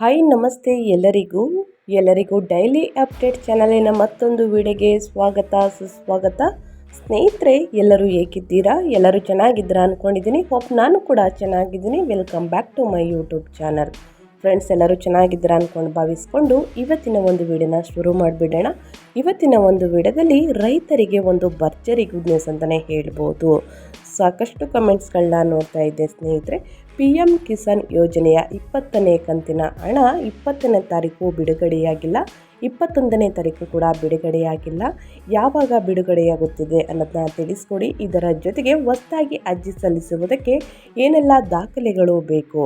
Hi ನಮಸ್ತೆ ಎಲ್ಲರಿಗೂ. ಎಲ್ಲರಿಗೂ ಡೈಲಿ ಅಪ್ಡೇಟ್ ಚಾನಲಿನ ಮತ್ತೊಂದು ವಿಡಿಯೋಗೆ ಸ್ವಾಗತ, ಸುಸ್ವಾಗತ. ಸ್ನೇಹಿತರೆ, ಎಲ್ಲರೂ ಹೇಗಿದ್ದೀರಾ? ಎಲ್ಲರೂ ಚೆನ್ನಾಗಿದ್ದೀರಾ ಅಂದ್ಕೊಂಡಿದ್ದೀನಿ ಹೋಪ್ ನಾನು ಕೂಡ ಚೆನ್ನಾಗಿದ್ದೀನಿ. Welcome back to my YouTube channel friends ಎಲ್ಲರೂ ಚೆನ್ನಾಗಿದ್ದೀರಾ ಅಂದ್ಕೊಂಡು ಭಾವಿಸ್ಕೊಂಡು ಇವತ್ತಿನ ಒಂದು ವಿಡಿಯೋನ ಶುರು ಮಾಡಿಬಿಡೋಣ. ಇವತ್ತಿನ ಒಂದು ವಿಡಿಯೋದಲ್ಲಿ ರೈತರಿಗೆ ಒಂದು ಭರ್ಜರಿ ಗುಡ್ ನ್ಯೂಸ್ ಅಂತಲೇ ಹೇಳ್ಬೋದು. ಸಾಕಷ್ಟು ಕಮೆಂಟ್ಸ್ಗಳನ್ನ ನೋಡ್ತಾ ಇದ್ದೆ ಸ್ನೇಹಿತರೆ. ಪಿ ಎಂ ಕಿಸಾನ್ ಯೋಜನೆಯ ಇಪ್ಪತ್ತನೇ ಕಂತಿನ ಹಣ ಇಪ್ಪತ್ತನೇ ತಾರೀಕು ಬಿಡುಗಡೆಯಾಗಿಲ್ಲ. ಇಪ್ಪತ್ತೊಂದನೇ ತಾರೀಕು ಕೂಡ ಬಿಡುಗಡೆಯಾಗಿಲ್ಲ. ಯಾವಾಗ ಬಿಡುಗಡೆಯಾಗುತ್ತಿದೆ ಅನ್ನೋದನ್ನ ತಿಳಿಸ್ಕೊಡಿ. ಇದರ ಜೊತೆಗೆ ಹೊಸದಾಗಿ ಅರ್ಜಿ ಸಲ್ಲಿಸುವುದಕ್ಕೆ ಏನೆಲ್ಲ ದಾಖಲೆಗಳು ಬೇಕು?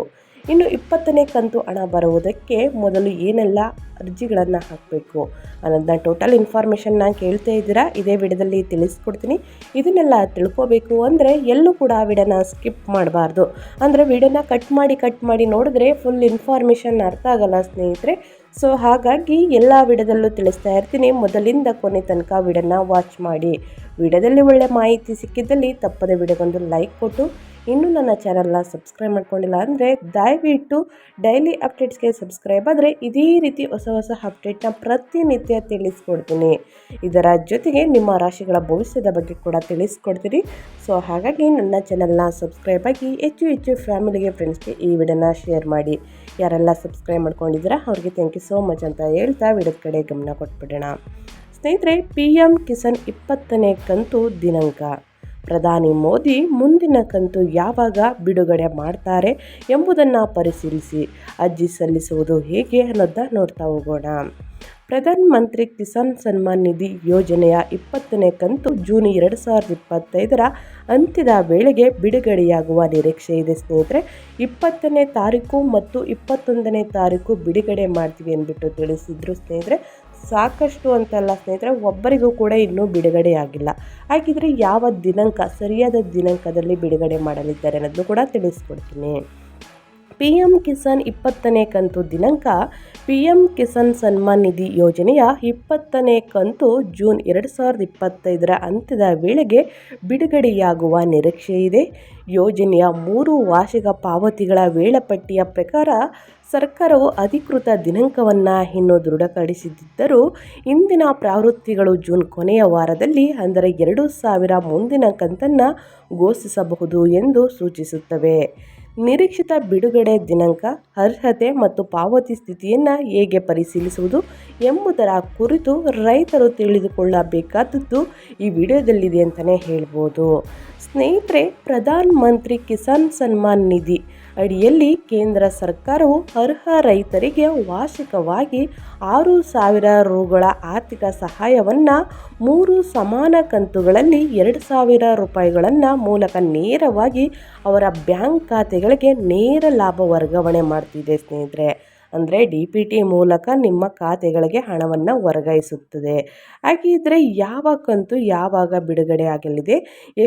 ಇನ್ನು ಇಪ್ಪತ್ತನೇ ಕಂತು ಹಣ ಬರುವುದಕ್ಕೆ ಮೊದಲು ಏನೆಲ್ಲ ಅರ್ಜಿಗಳನ್ನು ಹಾಕಬೇಕು ಅನ್ನೋದನ್ನ ಟೋಟಲ್ ಇನ್ಫಾರ್ಮೇಷನ್ ನಾನು ಕೇಳ್ತಾ ಇದ್ದೀರಾ, ಇದೇ ವಿಡಿಯೋದಲ್ಲಿ ತಿಳಿಸ್ಕೊಡ್ತೀನಿ. ಇದನ್ನೆಲ್ಲ ತಿಳ್ಕೋಬೇಕು ಅಂದರೆ ಎಲ್ಲೂ ಕೂಡ ವಿಡಿಯೋನ ಸ್ಕಿಪ್ ಮಾಡಬಾರ್ದು. ಅಂದರೆ ವಿಡಿಯೋನ ಕಟ್ ಮಾಡಿ ಕಟ್ ಮಾಡಿ ನೋಡಿದ್ರೆ ಫುಲ್ ಇನ್ಫಾರ್ಮೇಷನ್ ಅರ್ಥ ಆಗಲ್ಲ ಸ್ನೇಹಿತರೆ. ಸೊ ಹಾಗಾಗಿ ಎಲ್ಲ ವಿಡಿಯೋದಲ್ಲೂ ತಿಳಿಸ್ತಾ ಇರ್ತೀನಿ. ಮೊದಲಿಂದ ಕೊನೆ ತನಕ ವಿಡಿಯೋನ ವಾಚ್ ಮಾಡಿ. ವಿಡಿಯೋದಲ್ಲಿ ಒಳ್ಳೆ ಮಾಹಿತಿ ಸಿಕ್ಕಿದ್ದಲ್ಲಿ ತಪ್ಪದೆ ವಿಡಿಯೋಗೊಂದು ಲೈಕ್ ಕೊಟ್ಟು ಇನ್ನೂ ನನ್ನ ಚಾನಲ್ನ ಸಬ್ಸ್ಕ್ರೈಬ್ ಮಾಡ್ಕೊಂಡಿಲ್ಲ ಅಂದರೆ ದಯವಿಟ್ಟು ಡೈಲಿ ಅಪ್ಡೇಟ್ಸ್ಗೆ ಸಬ್ಸ್ಕ್ರೈಬ್ ಆದರೆ ಇದೇ ರೀತಿ ಹೊಸ ಹೊಸ ಅಪ್ಡೇಟ್ನ ಪ್ರತಿನಿತ್ಯ ತಿಳಿಸ್ಕೊಡ್ತೀನಿ. ಇದರ ಜೊತೆಗೆ ನಿಮ್ಮ ರಾಶಿಗಳ ಭವಿಷ್ಯದ ಬಗ್ಗೆ ಕೂಡ ತಿಳಿಸ್ಕೊಡ್ತೀನಿ. ಸೊ, ಹಾಗಾಗಿ ನನ್ನ ಚಾನಲ್ನ ಸಬ್ಸ್ಕ್ರೈಬ್ ಆಗಿ ಹೆಚ್ಚು ಹೆಚ್ಚು ಫ್ಯಾಮಿಲಿಗೆ, ಫ್ರೆಂಡ್ಸ್ಗೆ ಈ ವಿಡಿಯೋನ ಶೇರ್ ಮಾಡಿ. ಯಾರೆಲ್ಲ ಸಬ್ಸ್ಕ್ರೈಬ್ ಮಾಡ್ಕೊಂಡಿದ್ದೀರಾ, ಅವ್ರಿಗೆ ಥ್ಯಾಂಕ್ ಯು ಸೋ ಮಚ್ ಅಂತ ಹೇಳ್ತಾ ವಿಡಿಯೋದ ಕಡೆ ಗಮನ ಕೊಟ್ಬಿಡೋಣ. ಸ್ನೇಹಿತರೆ ಪಿ ಎಂ ಕಿಸಾನ್ ಇಪ್ಪತ್ತನೇ ಕಂತು ದಿನಾಂಕ. ಪ್ರಧಾನಿ ಮೋದಿ ಮುಂದಿನ ಕಂತು ಯಾವಾಗ ಬಿಡುಗಡೆ ಮಾಡ್ತಾರೆ ಎಂಬುದನ್ನು ಪರಿಶೀಲಿಸಿ, ಅರ್ಜಿ ಸಲ್ಲಿಸುವುದು ಹೇಗೆ ಅನ್ನೋದನ್ನ ನೋಡ್ತಾ ಹೋಗೋಣ. ಪ್ರಧಾನ ಮಂತ್ರಿ ಕಿಸಾನ್ ಸನ್ಮಾನ್ ನಿಧಿ ಯೋಜನೆಯ ಇಪ್ಪತ್ತನೇ ಕಂತು ಜೂನ್ ಎರಡು ಸಾವಿರದ ಇಪ್ಪತ್ತೈದರ ಅಂತ್ಯದ ವೇಳೆಗೆ ಬಿಡುಗಡೆಯಾಗುವ ನಿರೀಕ್ಷೆ ಇದೆ ಸ್ನೇಹಿತರೆ. ಇಪ್ಪತ್ತನೇ ತಾರೀಕು ಮತ್ತು ಇಪ್ಪತ್ತೊಂದನೇ ತಾರೀಕು ಬಿಡುಗಡೆ ಮಾಡ್ತೀವಿ ಅಂದ್ಬಿಟ್ಟು ತಿಳಿಸಿದ್ರು ಸ್ನೇಹಿತರೆ. ಸಾಕಷ್ಟು ಅಂತಲ್ಲ ಸ್ನೇಹಿತರೆ, ಒಬ್ಬರಿಗೂ ಕೂಡ ಇನ್ನೂ ಬಿಡುಗಡೆ ಆಗಿಲ್ಲ. ಹಾಗಿದ್ರೆ ಯಾವ ದಿನಾಂಕ, ಸರಿಯಾದ ದಿನಾಂಕದಲ್ಲಿ ಬಿಡುಗಡೆ ಮಾಡಲಿದ್ದಾರೆ ಅನ್ನೋದನ್ನು ಕೂಡ ತಿಳಿಸ್ಕೊಡ್ತೀನಿ. ಪಿ ಎಂ ಕಿಸಾನ್ ಇಪ್ಪತ್ತನೇ ಕಂತು ದಿನಾಂಕ ಪಿ ಎಂ ಕಿಸಾನ್ ಸನ್ಮಾನ್ ನಿಧಿ ಯೋಜನೆಯ ಇಪ್ಪತ್ತನೇ ಕಂತು ಜೂನ್ ಎರಡು ಸಾವಿರದ ಇಪ್ಪತ್ತೈದರ ಅಂತ್ಯದ ವೇಳೆಗೆ ಬಿಡುಗಡೆಯಾಗುವ ನಿರೀಕ್ಷೆ ಇದೆ. ಯೋಜನೆಯ ಮೂರು ವಾರ್ಷಿಕ ಪಾವತಿಗಳ ವೇಳಾಪಟ್ಟಿಯ ಪ್ರಕಾರ ಸರ್ಕಾರವು ಅಧಿಕೃತ ದಿನಾಂಕವನ್ನು ಇನ್ನೂ ದೃಢಪಡಿಸಿದ್ದರೂ ಇಂದಿನ ಪ್ರವೃತ್ತಿಗಳು ಜೂನ್ ಕೊನೆಯ ವಾರದಲ್ಲಿ, ಅಂದರೆ ಎರಡು ಸಾವಿರ ಮುಂದಿನ ಕಂತನ್ನು ಘೋಷಿಸಬಹುದು ಎಂದು ಸೂಚಿಸುತ್ತವೆ. ನಿರೀಕ್ಷಿತ ಬಿಡುಗಡೆ ದಿನಾಂಕ, ಅರ್ಹತೆ ಮತ್ತು ಪಾವತಿ ಸ್ಥಿತಿಯನ್ನು ಹೇಗೆ ಪರಿಶೀಲಿಸುವುದು ಎಂಬುದರ ಕುರಿತು ರೈತರು ತಿಳಿದುಕೊಳ್ಳಬೇಕಾದದ್ದು ಈ ವಿಡಿಯೋದಲ್ಲಿದೆ ಅಂತಲೇ ಹೇಳ್ಬೋದು. ಸ್ನೇಹಿತರೆ, ಪ್ರಧಾನ ಮಂತ್ರಿ ಕಿಸಾನ್ ಸನ್ಮಾನ್ ನಿಧಿ ಅಡಿಯಲ್ಲಿ ಕೇಂದ್ರ ಸರ್ಕಾರವು ಅರ್ಹ ರೈತರಿಗೆ ವಾರ್ಷಿಕವಾಗಿ ಆರು ಸಾವಿರ ರುಗಳ ಆರ್ಥಿಕ ಸಹಾಯವನ್ನು ಮೂರು ಸಮಾನ ಕಂತುಗಳಲ್ಲಿ ಎರಡು ಸಾವಿರ ರೂಪಾಯಿಗಳನ್ನು ಮೂಲಕ ನೇರವಾಗಿ ಅವರ ಬ್ಯಾಂಕ್ ಖಾತೆಗಳಿಗೆ ನೇರ ಲಾಭ ವರ್ಗಾವಣೆ ಮಾಡ್ತಿದೆ ಸ್ನೇಹಿತರೆ. ಅಂದರೆ ಡಿ ಪಿ ಟಿ ಮೂಲಕ ನಿಮ್ಮ ಖಾತೆಗಳಿಗೆ ಹಣವನ್ನು ವರ್ಗಾಯಿಸುತ್ತದೆ. ಹಾಗಿದ್ದರೆ ಯಾವ ಕಂತು ಯಾವಾಗ ಬಿಡುಗಡೆ ಆಗಲಿದೆ,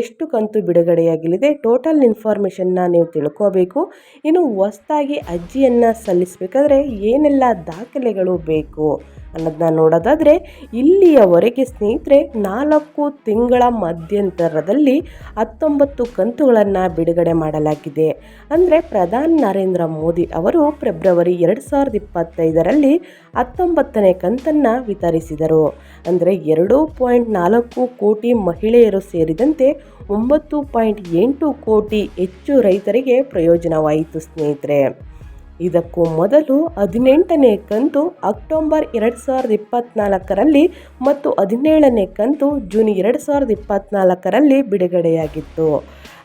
ಎಷ್ಟು ಕಂತು ಬಿಡುಗಡೆಯಾಗಲಿದೆ ಟೋಟಲ್ ಇನ್ಫಾರ್ಮೇಷನ್ನ ನೀವು ತಿಳ್ಕೋಬೇಕು. ಇನ್ನು ಹೊಸ್ದಾಗಿ ಅರ್ಜಿಯನ್ನು ಸಲ್ಲಿಸಬೇಕಾದ್ರೆ ಏನೆಲ್ಲ ದಾಖಲೆಗಳು ಬೇಕು? ಅನ್ನೋದನ್ನ ನೋಡೋದಾದರೆ ಇಲ್ಲಿಯವರೆಗೆ ಸ್ನೇಹಿತರೆ, ನಾಲ್ಕು ತಿಂಗಳ ಮಧ್ಯಂತರದಲ್ಲಿ ಹತ್ತೊಂಬತ್ತು ಕಂತುಗಳನ್ನು ಬಿಡುಗಡೆ ಮಾಡಲಾಗಿದೆ. ಅಂದರೆ ಪ್ರಧಾನಿ ನರೇಂದ್ರ ಮೋದಿ ಅವರು ಫೆಬ್ರವರಿ ಎರಡು ಸಾವಿರದ ಇಪ್ಪತ್ತೈದರಲ್ಲಿ ಹತ್ತೊಂಬತ್ತನೇ ಕಂತನ್ನು ವಿತರಿಸಿದರು. ಅಂದರೆ ಎರಡು ಪಾಯಿಂಟ್ ನಾಲ್ಕು ಕೋಟಿ ಮಹಿಳೆಯರು ಸೇರಿದಂತೆ ಒಂಬತ್ತು ಪಾಯಿಂಟ್ ಎಂಟು ಕೋಟಿ ಹೆಚ್ಚು ರೈತರಿಗೆ ಪ್ರಯೋಜನವಾಯಿತು ಸ್ನೇಹಿತರೆ. ಇದಕ್ಕೂ ಮೊದಲು ಹದಿನೆಂಟನೇ ಕಂತು ಅಕ್ಟೋಬರ್ ಎರಡು ಸಾವಿರದ ಇಪ್ಪತ್ತ್ನಾಲ್ಕರಲ್ಲಿ ಮತ್ತು ಹದಿನೇಳನೇ ಕಂತು ಜೂನ್ ಎರಡು ಸಾವಿರದ ಇಪ್ಪತ್ತ್ನಾಲ್ಕರಲ್ಲಿ ಬಿಡುಗಡೆಯಾಗಿತ್ತು.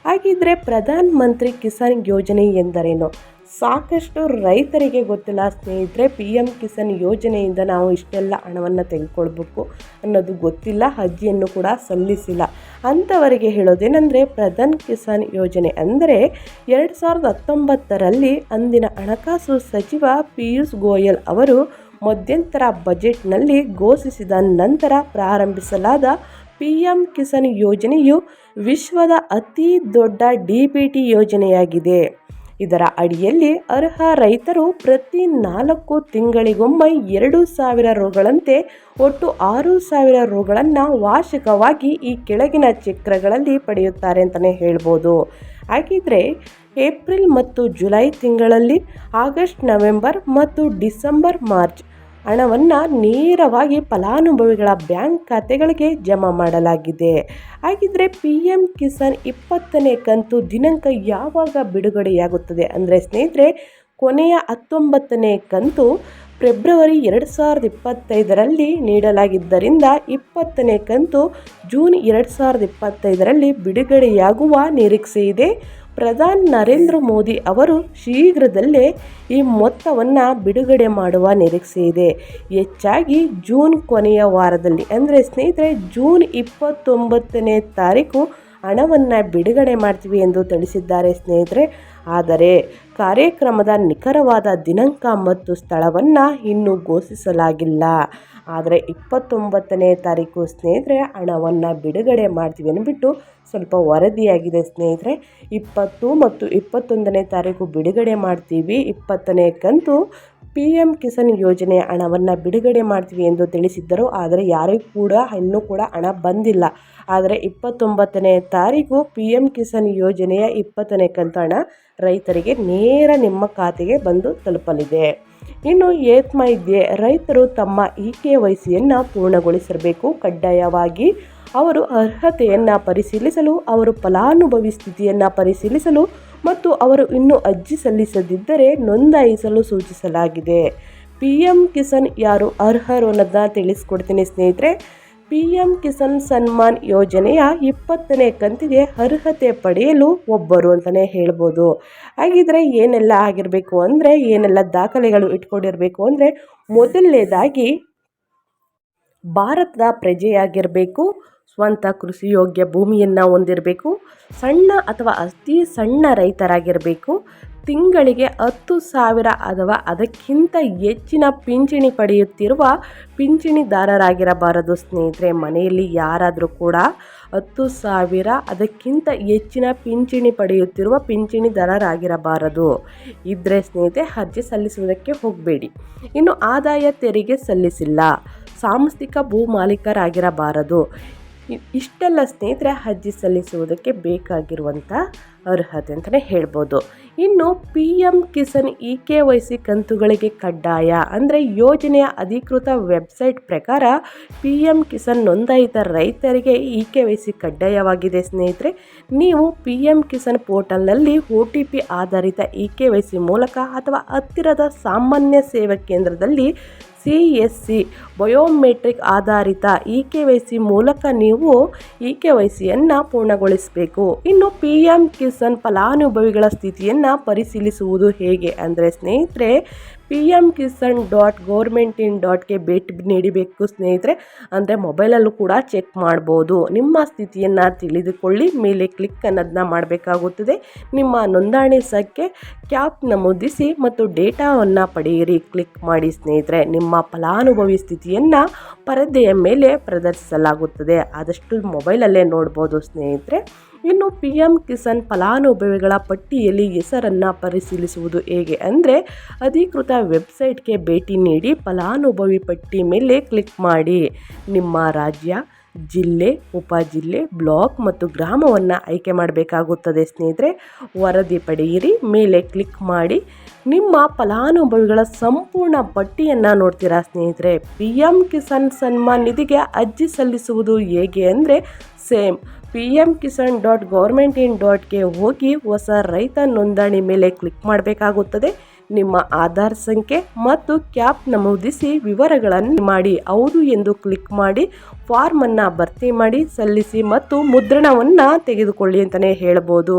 ಹಾಗಿದ್ರೆ ಪ್ರಧಾನ ಮಂತ್ರಿ ಕಿಸಾನ್ ಯೋಜನೆ ಎಂದರೇನು? ಸಾಕಷ್ಟು ರೈತರಿಗೆ ಗೊತ್ತಿಲ್ಲ ಸ್ನೇಹಿತರೆ ಪಿ ಎಂ ಕಿಸಾನ್ ಯೋಜನೆಯಿಂದ ನಾವು ಇಷ್ಟೆಲ್ಲ ಹಣವನ್ನು ತೆಗೆದುಕೊಳ್ಬೇಕು ಅನ್ನೋದು ಗೊತ್ತಿಲ್ಲ, ಅರ್ಜಿಯನ್ನು ಕೂಡ ಸಲ್ಲಿಸಿಲ್ಲ. ಅಂಥವರಿಗೆ ಹೇಳೋದೇನೆಂದರೆ, ಪ್ರಧಾನ್ ಕಿಸಾನ್ ಯೋಜನೆ ಅಂದರೆ ಎರಡು ಸಾವಿರದ ಹತ್ತೊಂಬತ್ತರಲ್ಲಿ ಅಂದಿನ ಹಣಕಾಸು ಸಚಿವ ಪಿಯೂಷ್ ಗೋಯಲ್ ಅವರು ಮಧ್ಯಂತರ ಬಜೆಟ್ನಲ್ಲಿ ಘೋಷಿಸಿದ ನಂತರ ಪ್ರಾರಂಭಿಸಲಾದ ಪಿ ಎಂ ಕಿಸಾನ್ ಯೋಜನೆಯು ವಿಶ್ವದ ಅತಿ ದೊಡ್ಡ ಡಿ ಬಿ ಟಿ ಯೋಜನೆಯಾಗಿದೆ. ಇದರ ಅಡಿಯಲ್ಲಿ ಅರ್ಹ ರೈತರು ಪ್ರತಿ ನಾಲ್ಕು ತಿಂಗಳಿಗೊಮ್ಮೆ ಎರಡು ಸಾವಿರ ರುಗಳಂತೆ ಒಟ್ಟು ಆರು ಸಾವಿರ ರುಗಳನ್ನು ವಾರ್ಷಿಕವಾಗಿ ಈ ಕೆಳಗಿನ ಚಕ್ರಗಳಲ್ಲಿ ಪಡೆಯುತ್ತಾರೆ ಅಂತಲೇ ಹೇಳ್ಬೋದು. ಹಾಗಿದ್ರೆ ಏಪ್ರಿಲ್ ಮತ್ತು ಜುಲೈ ತಿಂಗಳಲ್ಲಿ ಆಗಸ್ಟ್, ನವೆಂಬರ್ ಮತ್ತು ಡಿಸೆಂಬರ್, ಮಾರ್ಚ್ ಹಣವನ್ನು ನೇರವಾಗಿ ಫಲಾನುಭವಿಗಳ ಬ್ಯಾಂಕ್ ಖಾತೆಗಳಿಗೆ ಜಮಾ ಮಾಡಲಾಗಿದೆ. ಹಾಗಿದ್ರೆ ಪಿ ಎಂ ಕಿಸಾನ್ ಇಪ್ಪತ್ತನೇ ಕಂತು ದಿನಾಂಕ ಯಾವಾಗ ಬಿಡುಗಡೆಯಾಗುತ್ತದೆ? ಅಂದರೆ ಸ್ನೇಹಿತರೆ ಕೊನೆಯ ಹತ್ತೊಂಬತ್ತನೇ ಕಂತು ಫೆಬ್ರವರಿ ಎರಡು ಸಾವಿರದ ಇಪ್ಪತ್ತೈದರಲ್ಲಿ ನೀಡಲಾಗಿದ್ದರಿಂದ ಇಪ್ಪತ್ತನೇ ಕಂತು ಜೂನ್ ಎರಡು ಸಾವಿರದ ಇಪ್ಪತ್ತೈದರಲ್ಲಿ ಬಿಡುಗಡೆಯಾಗುವ ನಿರೀಕ್ಷೆ ಇದೆ. ಪ್ರಧಾನಿ ನರೇಂದ್ರ ಮೋದಿ ಅವರು ಶೀಘ್ರದಲ್ಲೇ ಈ ಮೊತ್ತವನ್ನು ಬಿಡುಗಡೆ ಮಾಡುವ ನಿರೀಕ್ಷೆ ಇದೆ. ಹೆಚ್ಚಾಗಿ ಜೂನ್ ಕೊನೆಯ ವಾರದಲ್ಲಿ, ಅಂದರೆ ಸ್ನೇಹಿತರೆ, ಜೂನ್ ಇಪ್ಪತ್ತೊಂಬತ್ತನೇ ತಾರೀಕು ಹಣವನ್ನು ಬಿಡುಗಡೆ ಮಾಡ್ತೀವಿ ಎಂದು ತಿಳಿಸಿದ್ದಾರೆ ಸ್ನೇಹಿತರೆ. ಆದರೆ ಕಾರ್ಯಕ್ರಮದ ನಿಖರವಾದ ದಿನಾಂಕ ಮತ್ತು ಸ್ಥಳವನ್ನು ಇನ್ನೂ ಘೋಷಿಸಲಾಗಿಲ್ಲ. ಆದರೆ ಇಪ್ಪತ್ತೊಂಬತ್ತನೇ ತಾರೀಕು ಸ್ನೇಹಿತರೆ, ಹಣವನ್ನು ಬಿಡುಗಡೆ ಮಾಡ್ತೀವಿ ಅಂದ್ಬಿಟ್ಟು ಸ್ವಲ್ಪ ವರದಿಯಾಗಿದೆ ಸ್ನೇಹಿತರೆ. ಇಪ್ಪತ್ತು ಮತ್ತು ಇಪ್ಪತ್ತೊಂದನೇ ತಾರೀಕು ಬಿಡುಗಡೆ ಮಾಡ್ತೀವಿ. ಇಪ್ಪತ್ತನೇ ಕಂತು ಪಿ ಎಂ ಕಿಸಾನ್ ಯೋಜನೆ ಹಣವನ್ನು ಬಿಡುಗಡೆ ಮಾಡ್ತೀವಿ ಎಂದು ತಿಳಿಸಿದ್ದರು. ಆದರೆ ಯಾರಿಗೂ ಕೂಡ, ಇನ್ನೂ ಕೂಡ ಹಣ ಬಂದಿಲ್ಲ. ಆದರೆ ಇಪ್ಪತ್ತೊಂಬತ್ತನೇ ತಾರೀಕು ಪಿ ಎಂ ಕಿಸಾನ್ ಯೋಜನೆಯ ಇಪ್ಪತ್ತನೇ ಕಂತು ಹಣ ರೈತರಿಗೆ ನೇರ ನಿಮ್ಮ ಖಾತೆಗೆ ಬಂದು ತಲುಪಲಿದೆ. ಇನ್ನು ಏತ್ಮೈದ್ಯೆ ರೈತರು ತಮ್ಮ ಇ ಕೆ ವೈ ಸಿಯನ್ನು ಪೂರ್ಣಗೊಳಿಸಿರಬೇಕು. ಕಡ್ಡಾಯವಾಗಿ ಅವರು ಅರ್ಹತೆಯನ್ನು ಪರಿಶೀಲಿಸಲು, ಅವರು ಫಲಾನುಭವಿ ಸ್ಥಿತಿಯನ್ನು ಪರಿಶೀಲಿಸಲು ಮತ್ತು ಅವರು ಇನ್ನೂ ಅರ್ಜಿ ಸಲ್ಲಿಸದಿದ್ದರೆ ನೋಂದಾಯಿಸಲು ಸೂಚಿಸಲಾಗಿದೆ. ಪಿ ಎಂ ಕಿಸಾನ್ ಯಾರು ಅರ್ಹರು ಅನ್ನೋದನ್ನ ತಿಳಿಸ್ಕೊಡ್ತೀನಿ ಸ್ನೇಹಿತರೆ. ಪಿ ಎಂ ಕಿಸಾನ್ ಸನ್ಮಾನ್ ಯೋಜನೆಯ ಇಪ್ಪತ್ತನೇ ಕಂತಿಗೆ ಅರ್ಹತೆ ಪಡೆಯಲು ಒಬ್ಬರು ಅಂತಲೇ ಹೇಳ್ಬೋದು. ಹಾಗಿದ್ರೆ ಏನೆಲ್ಲ ಆಗಿರಬೇಕು ಅಂದರೆ, ಏನೆಲ್ಲ ದಾಖಲೆಗಳು ಇಟ್ಕೊಂಡಿರಬೇಕು ಅಂದರೆ, ಮೊದಲನೇದಾಗಿ ಭಾರತದ ಪ್ರಜೆಯಾಗಿರಬೇಕು ಸ್ವಂತ ಕೃಷಿಯೋಗ್ಯ ಭೂಮಿಯನ್ನು ಹೊಂದಿರಬೇಕು. ಸಣ್ಣ ಅಥವಾ ಅತಿ ಸಣ್ಣ ರೈತರಾಗಿರಬೇಕು. ತಿಂಗಳಿಗೆ ಹತ್ತು ಸಾವಿರ ಅಥವಾ ಅದಕ್ಕಿಂತ ಹೆಚ್ಚಿನ ಪಿಂಚಣಿ ಪಡೆಯುತ್ತಿರುವ ಪಿಂಚಣಿದಾರರಾಗಿರಬಾರದು ಸ್ನೇಹಿತರೆ. ಮನೆಯಲ್ಲಿ ಯಾರಾದರೂ ಕೂಡ ಹತ್ತು ಸಾವಿರ, ಅದಕ್ಕಿಂತ ಹೆಚ್ಚಿನ ಪಿಂಚಣಿ ಪಡೆಯುತ್ತಿರುವ ಪಿಂಚಣಿದಾರರಾಗಿರಬಾರದು. ಇದ್ದರೆ ಸ್ನೇಹಿತರೆ, ಅರ್ಜಿ ಸಲ್ಲಿಸುವುದಕ್ಕೆ ಹೋಗಬೇಡಿ. ಇನ್ನು ಆದಾಯ ತೆರಿಗೆ ಸಲ್ಲಿಸಿಲ್ಲ. ಸಾಂಸ್ಥಿಕ ಭೂ ಮಾಲೀಕರಾಗಿರಬಾರದು. ಇಷ್ಟೆಲ್ಲ ಸ್ನೇಹಿತರೆ ಅರ್ಜಿ ಸಲ್ಲಿಸುವುದಕ್ಕೆ ಬೇಕಾಗಿರುವಂಥ ಅರ್ಹತೆ ಅಂತಲೇ ಹೇಳ್ಬೋದು. ಇನ್ನು P M Kisan e K Y C ಕಂತುಗಳಿಗೆ ಕಡ್ಡಾಯ ಅಂದರೆ ಯೋಜನೆಯ ಅಧಿಕೃತ ವೆಬ್ಸೈಟ್ ಪ್ರಕಾರ ಪಿ ಎಂ ಕಿಸಾನ್ ನೋಂದಾಯಿತ ರೈತರಿಗೆ ಇ ಕೆ ವೈ ಸಿ ಕಡ್ಡಾಯವಾಗಿದೆ ಸ್ನೇಹಿತರೆ. ನೀವು ಪಿ ಎಂ ಕಿಸಾನ್ ಪೋರ್ಟಲ್ನಲ್ಲಿ ಒ ಟಿ ಪಿ ಆಧಾರಿತ ಇ ಕೆ ವೈ ಸಿ ಮೂಲಕ ಅಥವಾ ಹತ್ತಿರದ ಸಾಮಾನ್ಯ ಸೇವಾ ಕೇಂದ್ರದಲ್ಲಿ ಸಿ ಎಸ್ ಸಿ ಬಯೋಮೆಟ್ರಿಕ್ ಆಧಾರಿತ ಇ ಕೆ ವೈ ಸಿ ಮೂಲಕ ನೀವು ಇ ಕೆ ವೈ ಸಿಯನ್ನು ಪೂರ್ಣಗೊಳಿಸಬೇಕು. ಇನ್ನು ಪಿ ಎಂ ಕಿಸಾನ್ ಫಲಾನುಭವಿಗಳ ಸ್ಥಿತಿಯನ್ನು ಪರಿಶೀಲಿಸುವುದು ಹೇಗೆ ಅಂದರೆ ಸ್ನೇಹಿತರೆ P M Kisan dot government in ಡಾಟ್ಗೆ ಭೇಟಿ ನೀಡಬೇಕು ಸ್ನೇಹಿತರೆ. ಅಂದರೆ ಮೊಬೈಲಲ್ಲೂ ಕೂಡ ಚೆಕ್ ಮಾಡ್ಬೋದು. ನಿಮ್ಮ ಸ್ಥಿತಿಯನ್ನು ತಿಳಿದುಕೊಳ್ಳಿ. ಮೇಲೆ ಕ್ಲಿಕ್ ಅನ್ನೋದನ್ನ ಮಾಡಬೇಕಾಗುತ್ತದೆ. ನಿಮ್ಮ ನೋಂದಣಿ ಸಂಖ್ಯೆ ಕ್ಯಾಪ್ ನಮೂದಿಸಿ ಮತ್ತು ಡೇಟಾವನ್ನು ಪಡೆಯಿರಿ. ಕ್ಲಿಕ್ ಮಾಡಿ ಸ್ನೇಹಿತರೆ. ನಿಮ್ಮ ಫಲಾನುಭವಿ ಸ್ಥಿತಿಯನ್ನು ಪರದೆಯ ಮೇಲೆ ಪ್ರದರ್ಶಿಸಲಾಗುತ್ತದೆ. ಆದಷ್ಟು ಮೊಬೈಲಲ್ಲೇ ನೋಡ್ಬೋದು ಸ್ನೇಹಿತರೆ. ಇನ್ನು ಪಿ ಎಂ ಕಿಸಾನ್ ಫಲಾನುಭವಿಗಳ ಪಟ್ಟಿಯಲ್ಲಿ ಹೆಸರನ್ನು ಪರಿಶೀಲಿಸುವುದು ಹೇಗೆ ಅಂದರೆ ಅಧಿಕೃತ ವೆಬ್ಸೈಟ್ಗೆ ಭೇಟಿ ನೀಡಿ ಫಲಾನುಭವಿ ಪಟ್ಟಿ ಮೇಲೆ ಕ್ಲಿಕ್ ಮಾಡಿ. ನಿಮ್ಮ ರಾಜ್ಯ, ಜಿಲ್ಲೆ, ಉಪಜಿಲ್ಲೆ, ಬ್ಲಾಕ್ ಮತ್ತು ಗ್ರಾಮವನ್ನು ಆಯ್ಕೆ ಮಾಡಬೇಕಾಗುತ್ತದೆ ಸ್ನೇಹಿತರೆ. ವರದಿ ಪಡೆಯಿರಿ, ಮೇಲೆ ಕ್ಲಿಕ್ ಮಾಡಿ. ನಿಮ್ಮ ಫಲಾನುಭವಿಗಳ ಸಂಪೂರ್ಣ ಪಟ್ಟಿಯನ್ನು ನೋಡ್ತೀರಾ ಸ್ನೇಹಿತರೆ. ಪಿ ಎಂ ಕಿಸಾನ್ ಸನ್ಮಾನ್ ನಿಧಿಗೆ ಅರ್ಜಿ ಸಲ್ಲಿಸುವುದು ಹೇಗೆ ಅಂದರೆ same. P M Kisan dot government in ಡಾಟ್ಗೆ ಹೋಗಿ ಹೊಸ ರೈತ ನೋಂದಣಿ ಮೇಲೆ ಕ್ಲಿಕ್ ಮಾಡಬೇಕಾಗುತ್ತದೆ. ನಿಮ್ಮ ಆಧಾರ್ ಸಂಖ್ಯೆ ಮತ್ತು ಕ್ಯಾಪ್ ನಮೂದಿಸಿ ವಿವರಗಳನ್ನು ಮಾಡಿ. ಹೌದು ಎಂದು ಕ್ಲಿಕ್ ಮಾಡಿ ಫಾರ್ಮನ್ನು ಭರ್ತಿ ಮಾಡಿ, ಸಲ್ಲಿಸಿ ಮತ್ತು ಮುದ್ರಣವನ್ನು ತೆಗೆದುಕೊಳ್ಳಿ ಅಂತಲೇ ಹೇಳ್ಬೋದು.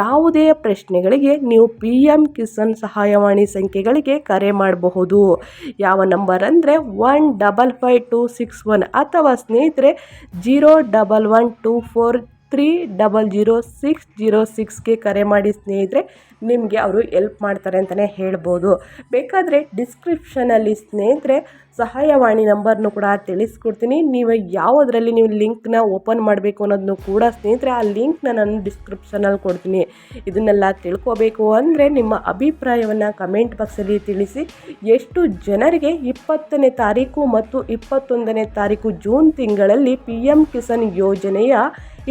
ಯಾವುದೇ ಪ್ರಶ್ನೆಗಳಿಗೆ ನೀವು ಪಿ ಎಂ ಕಿಸಾನ್ ಸಹಾಯವಾಣಿ ಸಂಖ್ಯೆಗಳಿಗೆ ಕರೆ ಮಾಡಬಹುದು. ಯಾವ ನಂಬರ್ ಅಂದರೆ one double five two six one ಅಥವಾ ಸ್ನೇಹಿತರೆ, zero double one two four three double zero six zero ಸಿಕ್ಸ್ಗೆ ಕರೆ ಮಾಡಿ ಸ್ನೇಹಿತರೆ, ನಿಮಗೆ ಅವರು ಎಲ್ಪ್ ಮಾಡ್ತಾರೆ ಅಂತಲೇ ಹೇಳ್ಬೋದು. ಬೇಕಾದರೆ ಡಿಸ್ಕ್ರಿಪ್ಷನಲ್ಲಿ ಸ್ನೇಹಿತರೆ, ಸಹಾಯವಾಣಿ ನಂಬರ್ನು ಕೂಡ ತಿಳಿಸ್ಕೊಡ್ತೀನಿ. ನೀವು ಯಾವುದರಲ್ಲಿ ನೀವು ಲಿಂಕ್ನ ಓಪನ್ ಮಾಡಬೇಕು ಅನ್ನೋದನ್ನು ಕೂಡ ಸ್ನೇಹಿತರೆ, ಆ ಲಿಂಕ್ನ ನಾನು ಡಿಸ್ಕ್ರಿಪ್ಷನಲ್ಲಿ ಕೊಡ್ತೀನಿ. ಇದನ್ನೆಲ್ಲ ತಿಳ್ಕೋಬೇಕು ಅಂದರೆ ನಿಮ್ಮ ಅಭಿಪ್ರಾಯವನ್ನು ಕಮೆಂಟ್ ಬಾಕ್ಸಲ್ಲಿ ತಿಳಿಸಿ. ಎಷ್ಟು ಜನರಿಗೆ ಇಪ್ಪತ್ತನೇ ತಾರೀಕು ಮತ್ತು ಇಪ್ಪತ್ತೊಂದನೇ ತಾರೀಕು ಜೂನ್ ತಿಂಗಳಲ್ಲಿ ಪಿ ಎಂ ಕಿಸಾನ್ ಯೋಜನೆಯ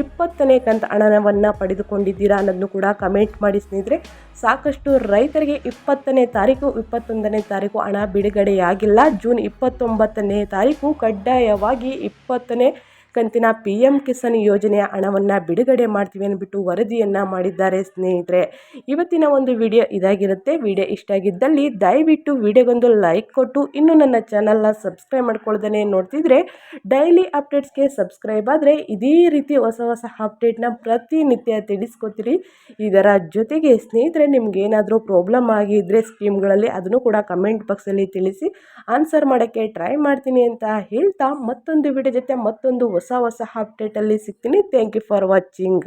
ಇಪ್ಪತ್ತನೇ ಕಂತು ಹಣವನ್ನು ಪಡೆದುಕೊಂಡಿದ್ದೀರಾ ಅನ್ನೋದನ್ನು ಕೂಡ ಕಮೆಂಟ್ ಮಾಡಿ ಸ್ನೇಹಿತರೆ. ಸಾಕಷ್ಟು ರೈತರಿಗೆ ಇಪ್ಪತ್ತನೇ ತಾರೀಕು, ಇಪ್ಪತ್ತೊಂದನೇ ತಾರೀಕು ಹಣ ಬಿಡುಗಡೆಯಾಗಿಲ್ಲ. ಜೂನ್ ಇಪ್ಪತ್ತೊಂಬತ್ತನೇ ತಾರೀಕು ಕಡ್ಡಾಯವಾಗಿ ಇಪ್ಪತ್ತನೇ ಕಂತಿನ ಪಿ ಎಂ ಕಿಸಾನ್ ಯೋಜನೆಯ ಹಣವನ್ನು ಬಿಡುಗಡೆ ಮಾಡ್ತೀವಿ ಅಂದ್ಬಿಟ್ಟು ವರದಿಯನ್ನು ಮಾಡಿದ್ದಾರೆ ಸ್ನೇಹಿತರೆ. ಇವತ್ತಿನ ಒಂದು ವಿಡಿಯೋ ಇದಾಗಿರುತ್ತೆ. ವಿಡಿಯೋ ಇಷ್ಟ ಆಗಿದ್ದಲ್ಲಿ ದಯವಿಟ್ಟು ವಿಡಿಯೋಗೊಂದು ಲೈಕ್ ಕೊಟ್ಟು, ಇನ್ನೂ ನನ್ನ ಚಾನಲ್ನ ಸಬ್ಸ್ಕ್ರೈಬ್ ಮಾಡ್ಕೊಳ್ದೇ ನೋಡ್ತಿದ್ರೆ, ಡೈಲಿ ಅಪ್ಡೇಟ್ಸ್ಗೆ ಸಬ್ಸ್ಕ್ರೈಬ್ ಆದರೆ ಇದೇ ರೀತಿ ಹೊಸ ಹೊಸ ಅಪ್ಡೇಟ್ನ ಪ್ರತಿನಿತ್ಯ ತಿಳಿಸ್ಕೊತೀರಿ. ಇದರ ಜೊತೆಗೆ ಸ್ನೇಹಿತರೆ, ನಿಮ್ಗೆ ಏನಾದರೂ ಪ್ರಾಬ್ಲಮ್ ಆಗಿದ್ದರೆ ಸ್ಕೀಮ್ಗಳಲ್ಲಿ ಅದನ್ನು ಕೂಡ ಕಮೆಂಟ್ ಬಾಕ್ಸಲ್ಲಿ ತಿಳಿಸಿ, ಆನ್ಸರ್ ಮಾಡೋಕ್ಕೆ ಟ್ರೈ ಮಾಡ್ತೀನಿ ಅಂತ ಹೇಳ್ತಾ ಮತ್ತೊಂದು ವಿಡಿಯೋ ಜೊತೆ ಮತ್ತೊಂದು ಹೊಸ ಹೊಸ ಅಪ್ಡೇಟಲ್ಲಿ ಸಿಗ್ತೀನಿ. Thank you for watching